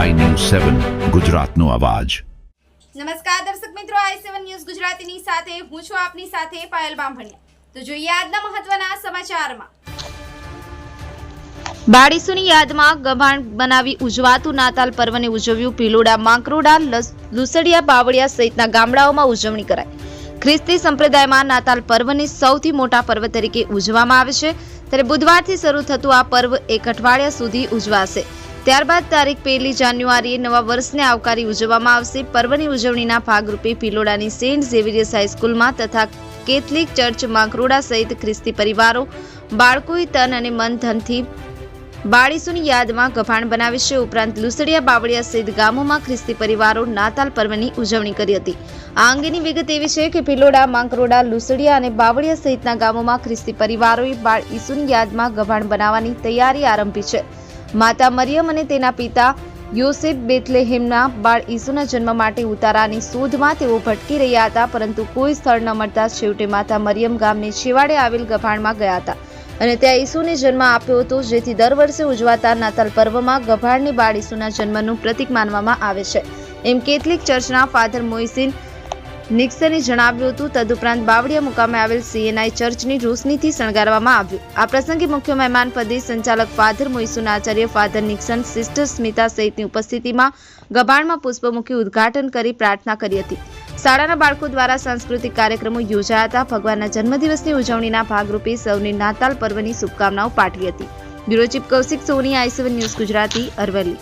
સેવન ગુજરાતનો અવાજ. નમસ્કાર દર્શક મિત્રો આઈ સેવન ન્યૂઝ ગુજરાતીની સાથે હું છું આપની સાથે પાયલ બામભણિયા. તો જોઈએ આજના મહત્વના સમાચારમાં. બાળીસુની યાદમાં ગભાણ બનાવી ઉજવાતું નાતાલ પર્વને ઉજવ્યું ભીલોડા માંકરોડા લુસડિયા બાવળિયા સહિતના ગામડાઓમાં ઉજવણી કરાઈ. ખ્રિસ્તી સંપ્રદાયમાં નાતાલ પર્વને સૌથી મોટા પર્વ તરીકે ઉજવવામાં આવે છે. ત્યારે બુધવારથી શરૂ થતું આ પર્વ એક અઠવાડિયા સુધી ઉજવાશે. ત્યારબાદ તારીખ પહેલી જાન્યુઆરીએ નવા વર્ષને આવકારી ઉજવવામાં આવશે. પર્વની ઉજવણીના ભાગરૂપે ભિલોડાની સેન્ટ ઝેવિયર્સ હાઈસ્કૂલમાં તથા કેથલિક ચર્ચ માંકરોડા સહિત ખ્રિસ્તી પરિવારો બાળકોએ તન અને મન ધનથી બાળીસુની યાદમાં ગભાણ બનાવે છે. ઉપરાંત લુસડિયા બાવળિયા સહિત ગામોમાં ખ્રિસ્તી પરિવારો નાતાલ પર્વની ઉજવણી કરી હતી. આ અંગેની વિગત એવી છે કે ભિલોડા માંકરોડા, લુસડિયા અને બાવળિયા સહિતના ગામોમાં ખ્રિસ્તી પરિવારોએ બાળ ઈસુની યાદમાં ગભાણ બનાવવાની તૈયારી આરંભી છે. માતા મરિયમ અને તેના પિતા યોસેફ બેથલેહેમના બાળ ઈસુના જન્મ માટે ઉતારાની શોધમાં તેઓ ભટકી રહ્યા હતા, પરંતુ કોઈ સ્થળ ન મળતા છેવટે માતા મરિયમ ગામની છેવાડે આવેલ ગભાણમાં ગયા હતા. અને ત્યાં ઈસુને જન્મ આપ્યો હતો, જેથી દર વર્ષે ઉજવાતા નાતાલ પર્વમાં ગભાડની બાળ ઈસુના જન્મનું પ્રતીક માનવામાં આવે છે. એમ કેથલિક ચર્ચના ફાધર મોઇસિન નિક્સને જણાવ્યું હતું, તદુપરાંત બાવળિયા મુકામે આવેલ સીએનઆઈ ચર્ચની રોશનીથી શણગારવામાં આવ્યું. આ પ્રસંગે મુખ્ય મહેમાન પદે સંચાલક father મોઈસુના Acharya father Nixon, sister Smita સહિતની ઉપસ્થિતિમાં ગભાણમાં પુષ્પ મૂકી ઉદ્ઘાટન કરી પ્રાર્થના કરી હતી. શાળાના બાળકો દ્વારા સાંસ્કૃતિક કાર્યક્રમો યોજાયા હતા. ભગવાનના જન્મદિવસની ઉજવણીના ભાગરૂપે સૌને નાતાલ પર્વની શુભકામનાઓ પાઠવી હતી. Bureau chief Kaushik Soni I C one news Gujarati, Aravalli.